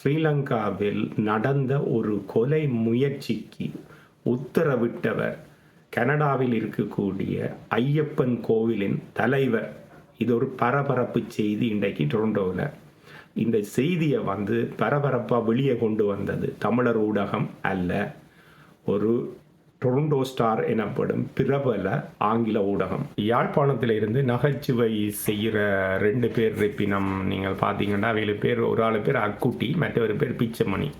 ஸ்ரீலங்காவில் நடந்த ஒரு கொலை முயற்சிக்கு உத்தரவிட்டவர் கனடாவில் இருக்கக்கூடிய ஐயப்பன் கோவிலின் தலைவர். இது ஒரு பரபரப்பு செய்தி இன்றைக்கு டொரண்டோவில் இந்த செய்தியை வந்து பரபரப்பாக வெளியே கொண்டு வந்தது தமிழர் ஊடகம் அல்ல. ஒரு டொரண்டோ ஸ்டார் எனப்படும் பிரபல ஆங்கில ஊடகம். யாழ்ப்பாணத்தில் இருந்து நகைச்சுவை செய்கிற ரெண்டு பேர் இருப்பினம் நீங்கள் பார்த்தீங்கன்னா அவையில் பேர் ஒரு ஆள் பேர் அக்குட்டி மற்றொரு பேர் பிச்சமணி.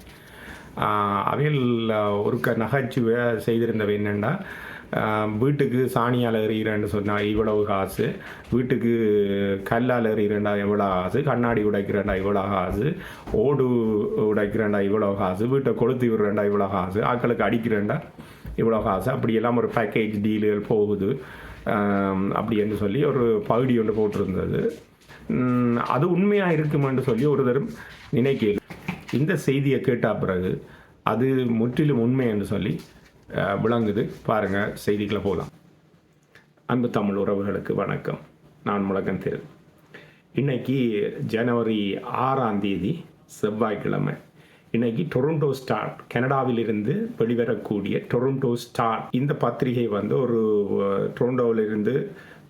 அவையில் ஒருக்க நகைச்சுவை செய்திருந்தவை என்னென்னா வீட்டுக்கு சாணியால் எறிகிறேன்னு சொன்னால் இவ்வளவு காசு வீட்டுக்கு கல்லால் எறிகிறேண்டா இவ்வளோ காசு கண்ணாடி உடைக்கிறேன்டா இவ்வளோ காசு ஓடு உடைக்கிறேன்டா இவ்வளோ காசு வீட்டை கொளுத்தி விடுறேன்டா இவ்வளோ காசு ஆக்களுக்கு அடிக்கிறேன்டா இவ்வளோ காசு. அப்படியெல்லாம் ஒரு பேக்கேஜ் டீலுகள் போகுது. அப்படி என்று சொல்லி ஒரு பகுதி ஒன்று போட்டிருந்தது. அது உண்மையாக இருக்குமென்று சொல்லி ஒரு தரம் நினைக்கல இந்த செய்தியை கேட்டால் பிறகு அது முற்றிலும் உண்மை என்று சொல்லி விளங்குது. பாருங்கள் செய்திகளை போகலாம் அன்பு தமிழ் உறவுகளுக்கு வணக்கம். நான் முழக்கன் திரு. இன்னைக்கு ஜனவரி ஆறாம் தேதி செவ்வாய்க்கிழமை. இன்னைக்கு டொரண்டோ ஸ்டார் கனடாவிலிருந்து வெளிவரக்கூடிய டொரண்டோ ஸ்டார் இந்த பத்திரிகை வந்து ஒரு டொரண்டோவிலிருந்து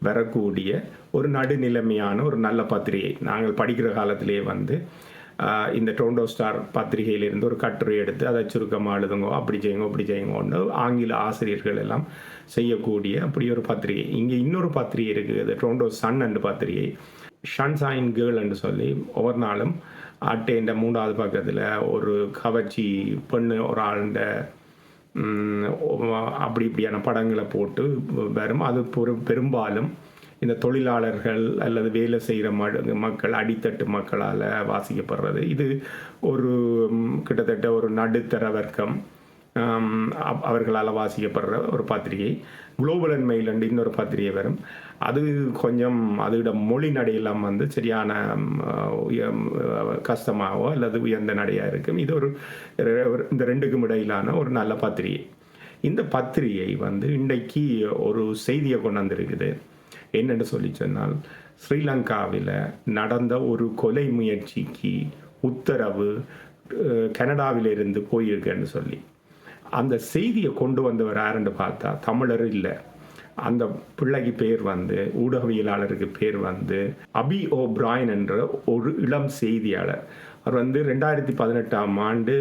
வரக்கூடிய ஒரு நடுநிலைமையான ஒரு நல்ல பத்திரிகை. நாங்கள் படிக்கிற காலத்திலேயே வந்து இந்த டொரண்டோ ஸ்டார் பத்திரிகையிலிருந்து ஒரு கட்டுரை எடுத்து அதை சுருக்கமாக எழுதுங்கோ அப்படி செய்யுங்க அப்படி செய்யுங்கன்னு ஆங்கில ஆசிரியர்கள் எல்லாம் செய்யக்கூடிய அப்படி ஒரு பத்திரிகை. இங்கே இன்னொரு பத்திரிகை இருக்குது டொரண்டோ சன் அண்டு பத்திரிகை. ஷன்சைன் கேர்ள் என்று சொல்லி ஒவ்வொரு நாளும் ஆட்டேன்ற மூன்றாவது பக்கத்தில் ஒரு கவர்ச்சி பெண்ணு ஒரு ஆளுண்ட அப்படி இப்படியான படங்களை போட்டு வரும். அது பெரும்பாலும் இந்த தொழிலாளர்கள் அல்லது வேலை செய்கிற மக்கள் அடித்தட்டு மக்களால் வாசிக்கப்படுறது. இது ஒரு கிட்டத்தட்ட ஒரு நடுத்தர வர்க்கம். அவர்களால் வாசிக்கப்படுற ஒரு பத்திரிகை. குளோபல் அண்ட் மெயில் இன்னொரு பத்திரிகை வரும். அது கொஞ்சம் அதோட மொழி நடையெல்லாம் வந்து சரியான கஷ்டமாகவோ அல்லது உயர்ந்த நடையாக இருக்கும். இது ஒரு இந்த ரெண்டுக்கும் இடையிலான ஒரு நல்ல பத்திரிகை. இந்த பத்திரிகை வந்து இன்றைக்கு ஒரு செய்தியை கொண்டு வந்திருக்குது. என்னென்னு சொல்லி சொன்னால் ஸ்ரீலங்காவில் நடந்த ஒரு கொலை முயற்சிக்கு உத்தரவு கனடாவிலிருந்து போயிருக்குன்னு சொல்லி. அந்த செய்தியை கொண்டு வந்தவர் யாருன்னு பார்த்தா தமிழர் இல்லை. அந்த பிள்ளைக்கு பேர் வந்து ஊடகவியலாளருக்கு பேர் வந்து அபி ஓ பிராயன் என்ற ஒரு இளம் செய்தியாளர். அவர் வந்து ரெண்டாயிரத்தி பதினெட்டாம் ஆண்டு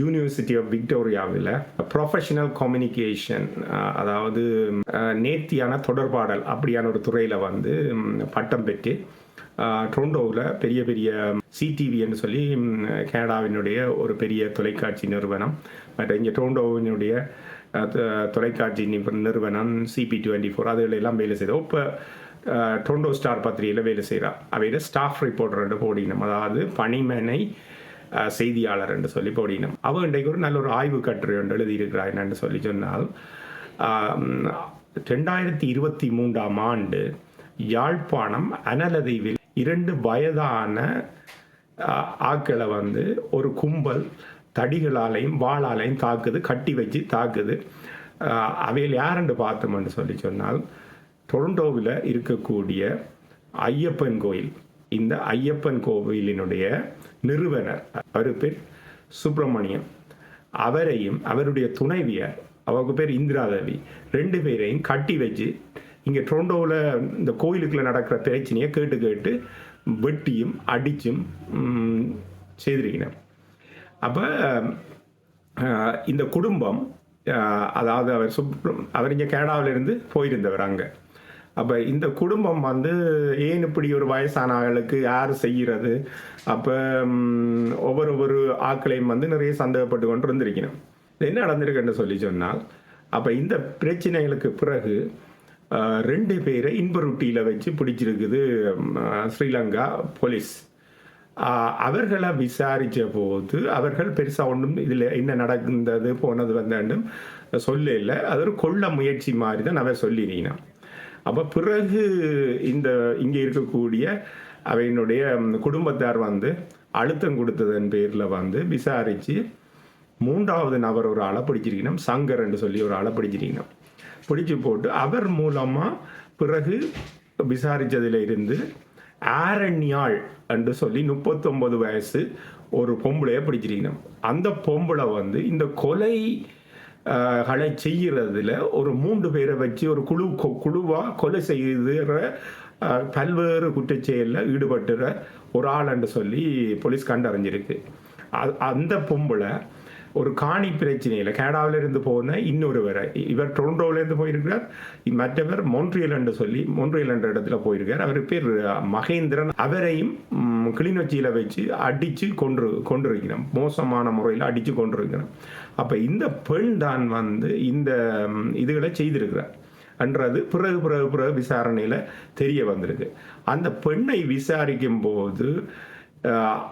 யூனிவர்சிட்டி ஆஃப் விக்டோரியாவில் ப்ரொஃபஷனல் கம்யூனிகேஷன் அதாவது நேர்த்தியான தொடர்பாடல் அப்படியான ஒரு துறையில் வந்து பட்டம் பெற்று டொரண்டோவில் பெரிய பெரிய சிடிவின்னு சொல்லி கனடாவினுடைய ஒரு பெரிய தொலைக்காட்சி நிறுவனம் மற்ற இங்கே டோண்டோவினுடைய தொலைக்காட்சி நிறுவனம் சிபி டுவெண்ட்டி ஃபோர் அதுகளெல்லாம் வேலை செய்தோம் இப்போ டொண்டோ ஸ்டார் பத்திரிகையில் வேலை செய்கிறார் அவையில் ஸ்டாஃப் ரிப்போர்ட்டர் போடினோம். அதாவது பணிமனை செய்தியாளர் என்று சொல்லி போடினோம். அவ இன்றைக்கு ஒரு நல்ல ஒரு ஆய்வு கட்டுரை ஒன்று எழுதியிருக்கிறார் என்னென்னு சொல்லி சொன்னால் ரெண்டாயிரத்தி இருபத்தி மூன்றாம் ஆண்டு யாழ்ப்பாணம் அனலதீவில் இரண்டு வயதான ஆக்களை வந்து ஒரு கும்பல் தடிகளாலையும் வாளாலையும் தாக்குது கட்டி வச்சு தாக்குது. அவையில் யாருன்னு பார்த்தோம்னு சொல்லி சொன்னால் டொரண்டோவில் இருக்கக்கூடிய ஐயப்பன் கோயில். இந்த ஐயப்பன் கோவிலினுடைய நிறுவனர் அவர் பேர் சுப்பிரமணியம். அவரையும் அவருடைய துணைவியர் அவங்க பேர் இந்திராதேவி ரெண்டு பேரையும் கட்டி வச்சு இங்கே டொரண்டோவில் இந்த கோயிலுக்குள்ளே நடக்கிற பிரச்சனையை கேட்டு கேட்டு வெட்டியும் அடிச்சும் செய்திருக்கிறேன் அப்போ இந்த குடும்பம் அதாவது அவர் சுப்ரம் அவர் இங்கே கனடாவிலிருந்து போயிருந்தவர் அங்கே. அப்போ இந்த குடும்பம் வந்து ஏன் இப்படி ஒரு வயசான ஆளுக்கு யார் செய்கிறது? அப்போ ஒவ்வொரு ஒவ்வொரு ஆக்களையும் வந்து நிறைய சந்தேகப்பட்டு கொண்டு இருந்திருக்கணும் என்ன நடந்திருக்குன்னு சொல்லி சொன்னால் அப்போ இந்த பிரச்சனைகளுக்கு பிறகு ரெண்டு பேரை இன்பருட்டியில் வச்சு பிடிச்சிருக்குது ஸ்ரீலங்கா போலீஸ். அவர்களை விசாரித்த போது அவர்கள் பெருசாக ஒன்றும் இதில் என்ன நடந்தது போனது வந்தேன்னும் சொல்ல இல்லை. அது ஒரு கொள்ள முயற்சி மாதிரி தான் அவர் சொல்லினீங்கன்னா அப்போ பிறகு இந்த இங்கே இருக்கக்கூடிய அவையினுடைய குடும்பத்தார் வந்து அழுத்தம் கொடுத்ததன் பேரில் வந்து விசாரித்து மூன்றாவது நபர் ஒரு ஆளை பிடிச்சிருக்கணும் சங்கர் என்று சொல்லி ஒரு ஆளை பிடிச்சிருக்கணும். பிடிச்சி போட்டு அவர் மூலமாக பிறகு விசாரித்ததில் இருந்து ஆரண்யாள் என்று சொல்லி முப்பத்தொம்பது வயசு ஒரு பொம்பளையை பிடிச்சிருக்கணும். அந்த பொம்பளை வந்து இந்த கொலை களை செய்கிறதுல ஒரு மூன்று பேரை வச்சு ஒரு குழு கொ- கொலை செய்கிற பல்வேறு குற்றச்செயலில் ஈடுபட்டுற ஒரு ஆள் என்று சொல்லி போலீஸ் கண்டறிஞ்சிருக்கு. அது அந்த பொம்பளை ஒரு காணி பிரச்சனையில் கனடாவிலிருந்து போன இன்னொருவரை இவர் டொரண்டோவிலேருந்து போயிருக்கிறார். மற்றவர் மொன்ட்ரியல் என்று சொல்லி மொன்ட்ரியல் என்ற இடத்துல போயிருக்கார் அவர் பேர் மகேந்திரன். அவரையும் கிளிநொச்சியில் வச்சு அடித்து கொன்று கொண்டிருக்கிறோம் மோசமான முறையில் அடித்து கொண்டிருக்கிறோம் அப்போ இந்த பெண் தான் வந்து இந்த இதுகளை செய்திருக்கிறார். என்றது பிறகு பிறகு பிறகு விசாரணையில் தெரிய வந்திருக்கு. அந்த பெண்ணை விசாரிக்கும் போது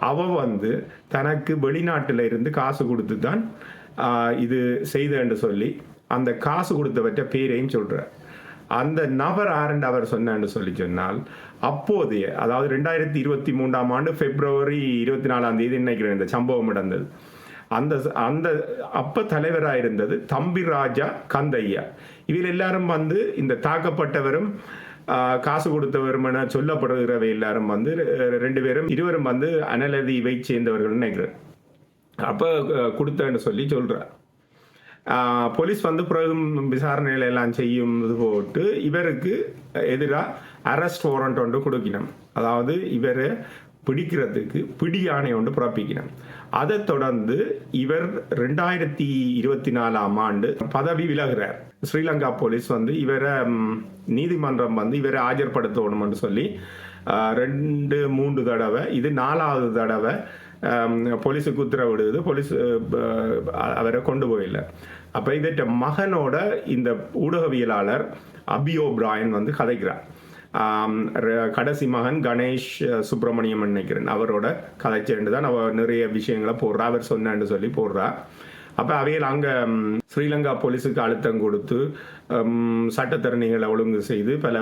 அவ வந்து தனக்கு வெளிநாட்டில் இருந்து காசு கொடுத்து தான் இது செய்தேன்னு சொல்லி அந்த காசு கொடுத்தவற்ற பேரையும் சொல்கிறார் அந்த நபர் ஆரண்டு அவர் சொன்னான்னு சொல்லி சொன்னால் அப்போதைய அதாவது ரெண்டாயிரத்தி இருபத்தி மூன்றாம் ஆண்டு பிப்ரவரி இருபத்தி நாலாம் தேதி நினைக்கிறேன் இந்த சம்பவம் நடந்தது? அந்த அந்த அப்ப தலைவராக இருந்தது தம்பி ராஜா கந்தையா இவர் எல்லாரும் வந்து இந்த தாக்கப்பட்டவரும் காசு கொடுத்தவருமென சொல்லப்படுகிறவை எல்லாரும் வந்து ரெண்டு பேரும் இருவரும் வந்து அனலதீவை சேர்ந்தவர்கள் நினைக்கிறேன். அப்போ கொடுத்தேன்னு சொல்லி சொல்கிறார் போலீஸ் வந்து பிறகும் விசாரணைகள் எல்லாம் செய்யும் இது போட்டு இவருக்கு எதிராக அரெஸ்ட் வாரண்ட் ஒன்று கொடுக்கணும். அதாவது இவர் பிடிக்கிறதுக்கு பிடி ஆணை ஒன்று பிறப்பிக்கிறார் அதை தொடர்ந்து இவர் ரெண்டாயிரத்தி இருபத்தி நாலாம் ஆண்டு பதவி விலகிறார். ஸ்ரீலங்கா போலீஸ் வந்து இவரை நீதிமன்றம் வந்து இவரை ஆஜர்படுத்தணும்னு சொல்லி ரெண்டு மூன்று தடவை இது நாலாவது தடவை போலீஸுக்கு உத்தரவிடுது. போலீஸ் அவரை கொண்டு போயில்லை. அப்போ இவற்ற மகனோட இந்த ஊடகவியலாளர் அபியோ பிராயன் வந்து கதைக்கிறார். கடைசி மகன் கணேஷ் சுப்பிரமணியம் நினைக்கிறேன். அவரோட கதைச்சேண்டு தான் அவர் நிறைய விஷயங்களை போடுறா. அவர் சொன்னேன்னு சொல்லி போடுறா. அப்போ அவையில் அங்கே ஸ்ரீலங்கா போலீஸுக்கு அழுத்தம் கொடுத்து சட்டத்தரணிகளை ஒழுங்கு செய்து பல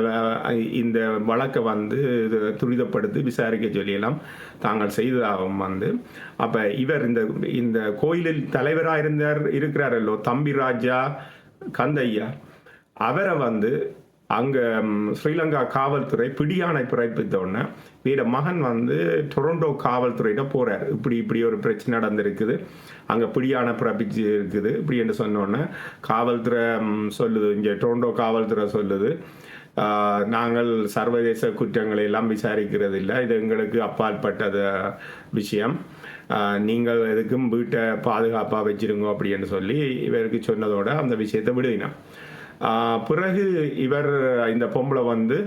இந்த வழக்கை வந்து இது துரிதப்படுத்தி விசாரிக்க சொல்லியெல்லாம் தாங்கள் செய்ததாகவும் வந்து அப்போ இவர் இந்த இந்த கோயிலில் தலைவராக இருந்தார் இருக்கிறாரல்லோ தம்பி ராஜா கந்தையா அவரை வந்து அங்கே ஸ்ரீலங்கா காவல்துறை பிடியாணை பிறப்பித்த உடனே வீட மகன் வந்து டொரண்டோ காவல்துறையிட போறார். இப்படி இப்படி ஒரு பிரச்சனை நடந்திருக்குது. அங்கே பிடியானை பிறப்பிச்சு இருக்குது இப்படி என்று சொன்னோடனே காவல்துறை சொல்லுது. இங்கே டொரண்டோ காவல்துறை சொல்லுது. நாங்கள் சர்வதேச குற்றங்களை எல்லாம் விசாரிக்கிறது இல்லை இது எங்களுக்கு அப்பாற்பட்டது விஷயம். நீங்கள் எதுக்கும் வீட்டை பாதுகாப்பாக வச்சுருங்க அப்படின்னு சொல்லி இவருக்கு சொன்னதோட அந்த விஷயத்தை விடுவினான் பிறகு இவர் இந்த பொம்பளை வந்து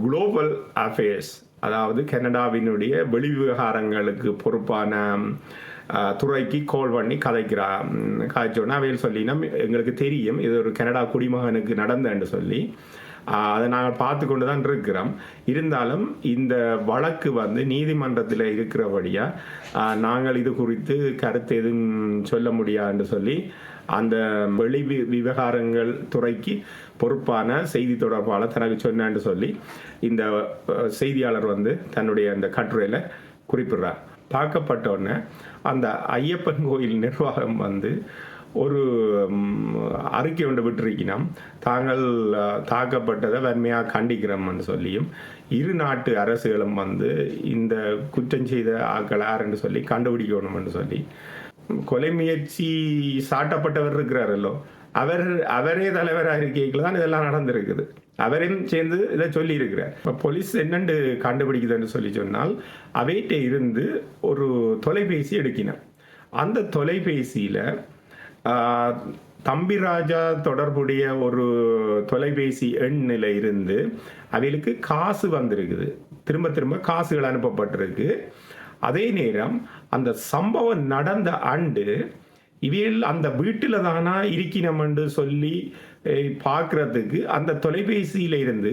குளோபல் அஃபேர்ஸ் அதாவது கனடாவினுடைய வெளி விவகாரங்களுக்கு பொறுப்பான துறைக்கு கோல் பண்ணி கதைக்கிறா ம், அவையில் சொல்லினா எங்களுக்கு தெரியும் இது ஒரு கனடா குடிமகனுக்கு நடந்தேன்னு சொல்லி அதை நாங்கள் பார்த்து கொண்டு தான் இருக்கிறோம். இருந்தாலும் இந்த வழக்கு வந்து நீதிமன்றத்தில் இருக்கிறபடியாக நாங்கள் இது குறித்து கருத்து எதுவும் சொல்ல முடியாதுன்னு சொல்லி அந்த வெளி வி- விவகாரங்கள் துறைக்கு பொறுப்பான செய்தி தொடர்பாளர் தனக்கு சொன்னான்னு சொல்லி இந்த செய்தியாளர் வந்து தன்னுடைய அந்த கட்டுரையில் குறிப்பிடுறார். தாக்கப்பட்ட உடனே அந்த ஐயப்பன் கோயில் நிர்வாகம் வந்து ஒரு அறிக்கை ஒன்று விட்டிருக்கணும் தாங்கள் தாக்கப்பட்டதை வன்மையாக கண்டிக்கிறோம்னு சொல்லியும் இரு நாட்டு அரசுகளும் வந்து இந்த குற்றம் செய்த ஆக்கள் யாருன்னு சொல்லி கண்டுபிடிக்கணும்னு சொல்லி கொலை முயற்சி சாட்டப்பட்டவர் இருக்கிறாரல்லோ அவர் அவரே தலைவராக இருக்கைகள் தான் இதெல்லாம் நடந்திருக்குது. அவரையும் சேர்ந்து இதை சொல்லியிருக்கிறார். இப்போ போலீஸ் என்னண்டு கண்டுபிடிக்குதுன்னு சொல்லி சொன்னால் அவைகிட்ட இருந்து ஒரு தொலைபேசி எடுக்கினார். அந்த தொலைபேசியில் தம்பிராஜா தொடர்புடைய ஒரு தொலைபேசி எண்ணில் இருந்து அவைகளுக்கு காசு வந்திருக்குது. திரும்ப திரும்ப காசுகள் அனுப்பப்பட்டிருக்கு. அதே நேரம் அந்த சம்பவம் நடந்த ஆண்டு இவையில் அந்த வீட்டில் தானா இருக்கணும்னு சொல்லி பார்க்கறதுக்கு அந்த தொலைபேசியில இருந்து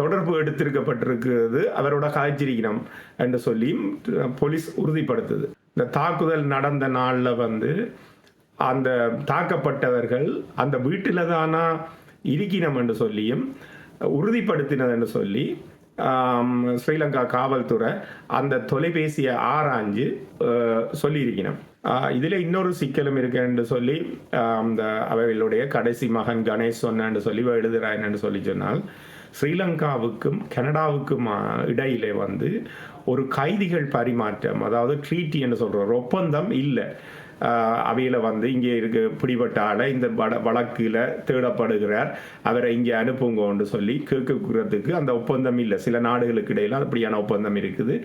தொடர்பு எடுத்திருக்கப்பட்டிருக்கிறது. அவரோட காய்ச்சிருக்கணும் என்று சொல்லியும் போலீஸ் உறுதிப்படுத்துது. இந்த தாக்குதல் நடந்த நாளில் வந்து அந்த தாக்கப்பட்டவர்கள் அந்த வீட்டில் தானா இருக்கணும் என்று சொல்லியும் உறுதிப்படுத்தினது என்று சொல்லி ஸ்ரீலங்கா காவல்துறை அந்த தொலைபேசியை ஆராய்ஞ்சு சொல்லியிருக்கணும் இதில் இன்னொரு சிக்கலும் இருக்குன்னு சொல்லி அந்த அவைகளுடைய கடைசி மகன் கணேஷ் சொன்னு சொல்லி எழுதுறான்னு சொல்லி சொன்னால் ஸ்ரீலங்காவுக்கும் கனடாவுக்கும் ஆ, இடையிலே வந்து ஒரு கைதிகள் பரிமாற்றம் அதாவது ட்ரீட்டி என்று சொல்ற ஒரு ஒப்பந்தம் இல்லை. அவையில் வந்து இங்கே இருக்க பிடிபட்ட ஆளை இந்த வட வழக்கில் தேடப்படுகிறார். அவரை இங்கே அனுப்புங்கன்னு சொல்லி கேட்கறதுக்கு அந்த ஒப்பந்தம் இல்லை. சில நாடுகளுக்கு இடையில அப்படியான ஒப்பந்தம் இருக்குது.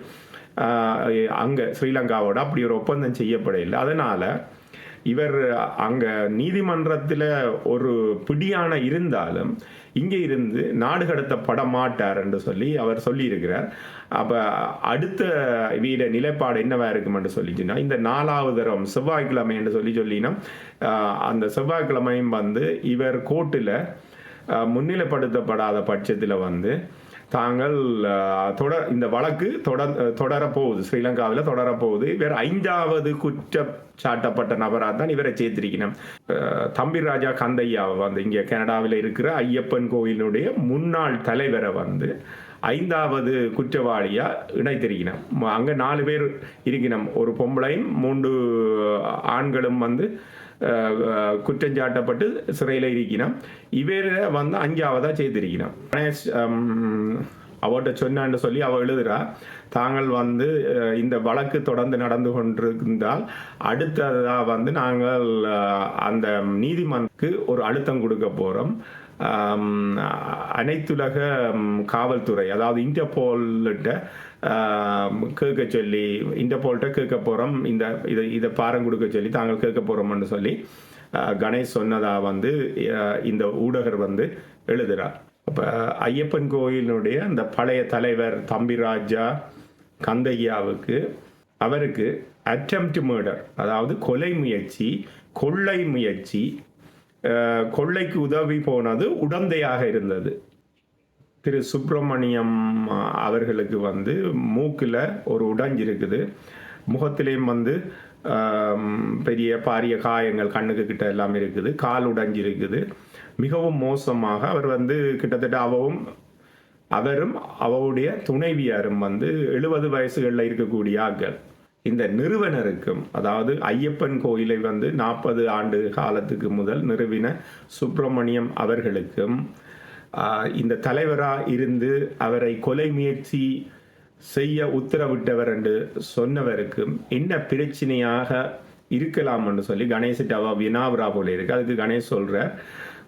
அங்கே ஸ்ரீலங்காவோட அப்படி ஒரு ஒப்பந்தம் செய்யப்படையில்லை அதனால் இவர் அங்கே நீதிமன்றத்தில் ஒரு பிடியான இருந்தாலும் இங்கே இருந்து நாடு கடத்தப்பட மாட்டார் என்று சொல்லி அவர் சொல்லியிருக்கிறார். அப்போ அடுத்த வீட நிலைப்பாடு என்னவா இருக்கும் என்று சொல்லிச்சுன்னா இந்த நாலாவது தரம் செவ்வாய்க்கிழமை என்று சொல்லி சொல்லினா அந்த செவ்வாய்க்கிழமையும் வந்து இவர் கோர்ட்டில் முன்னிலைப்படுத்தப்படாத பட்சத்தில் வந்து தாங்கள் தொடர் இந்த வழக்கு தொடர் தொடரப்போகுது. ஸ்ரீலங்காவில் தொடரப்போகுது. இவர் ஐந்தாவது குற்றம் சாட்டப்பட்ட நபராக தான் இவரை சேர்த்திருக்கணும். தம்பி ராஜா கந்தையா வந்து இங்கே கனடாவில் இருக்கிற ஐயப்பன் கோயிலுடைய முன்னாள் தலைவரை வந்து ஐந்தாவது குற்றவாளியா இணைத்திருக்கணும். அங்கே நாலு பேர் இருக்கணும். ஒரு பொம்பளையும் மூன்று ஆண்களும் வந்து குற்றம் சாட்டப்பட்டு குற்றஞ்சாட்டப்பட்டு சிறையில் இருக்கிறான் இவர வந்து அஞ்சாவதா செய்திருக்கிறான் கணேஷ் அவர்கிட்ட சொன்னான்னு சொல்லி அவள் எழுதுறா தாங்கள் வந்து இந்த வழக்கு தொடர்ந்து நடந்து கொண்டிருந்தால் அடுத்ததாக வந்து நாங்கள் அந்த நீதிமன்றக்கு ஒரு அழுத்தம் கொடுக்க போகிறோம் அனைத்துலக காவல்துறை அதாவது இன்டர்போல்கிட்ட கேட்க சொல்லி இன்டர்போல்கிட்ட கேட்க போகிறோம் இந்த இதை இதை பாரம் கொடுக்க சொல்லி தாங்கள் கேட்க போகிறோம்னு சொல்லி கணேஷ் சொன்னதாக வந்து இந்த ஊடகர் வந்து எழுதுகிறார் அப்போ ஐயப்பன் கோயிலினுடைய அந்த பழைய தலைவர் தம்பிராஜா கந்தையாவுக்கு அவருக்கு அட்டெம்ட் மர்டர் அதாவது கொலை முயற்சி கொள்ளை முயற்சி கொள்ளைக்கு உதவி போனது உடந்தையாக இருந்தது. திரு சுப்பிரமணியம் அவர்களுக்கு வந்து மூக்கில் ஒரு உடைஞ்சு இருக்குது. முகத்திலேயும் வந்து பெரிய பாரிய காயங்கள் கண்ணுக்கு கிட்ட எல்லாம் இருக்குது. கால் உடைஞ்சு இருக்குது. மிகவும் மோசமாக அவர் வந்து கிட்டத்தட்ட அவவும் அவரும் அவருடைய துணைவியாரும் வந்து எழுபது வயசுகளில் இருக்கக்கூடிய ஆட்கள். இந்த நிறுவனருக்கும் அதாவது ஐயப்பன் கோயிலை வந்து நாற்பது ஆண்டு காலத்துக்கு முதல் நிறுவின சுப்பிரமணியம் அவர்களுக்கும் இந்த தலைவராக இருந்து அவரை கொலை முயற்சி செய்ய உத்தரவிட்டவர் என்று சொன்னவருக்கு என்ன பிரச்சனையாக இருக்கலாம் என்று சொல்லி கணேச டவா வினாவரா போல இருக்கு. அதுக்கு கணேஷ் சொல்கிற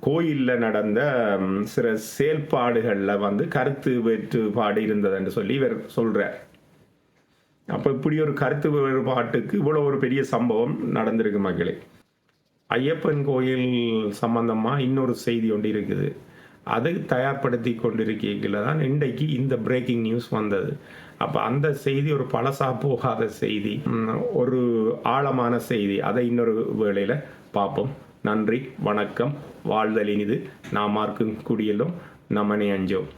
கோயிலில் நடந்த சில செயல்பாடுகளில் வந்து கருத்து வேறுபாடு இருந்ததுன்னு சொல்லி இவர் சொல்கிறார் அப்போ இப்படி ஒரு கருத்து வேறுபாட்டுக்கு இவ்வளோ ஒரு பெரிய சம்பவம் நடந்திருக்கு மக்களே. ஐயப்பன் கோயில் சம்பந்தமாக இன்னொரு செய்தி ஒன்று இருக்குது. அதை தயார்படுத்தி கொண்டிருக்கீங்கள தான் இன்றைக்கு இந்த பிரேக்கிங் நியூஸ் வந்தது. அப்போ அந்த செய்தி ஒரு பழசா போகாத செய்தி ஒரு ஆழமான செய்தி. அதை இன்னொரு வேளையில் பார்ப்போம். நன்றி வணக்கம் வாழ்தல் இனிது நாம் மார்க்கும் குடியலும் நமனே அஞ்சோம்.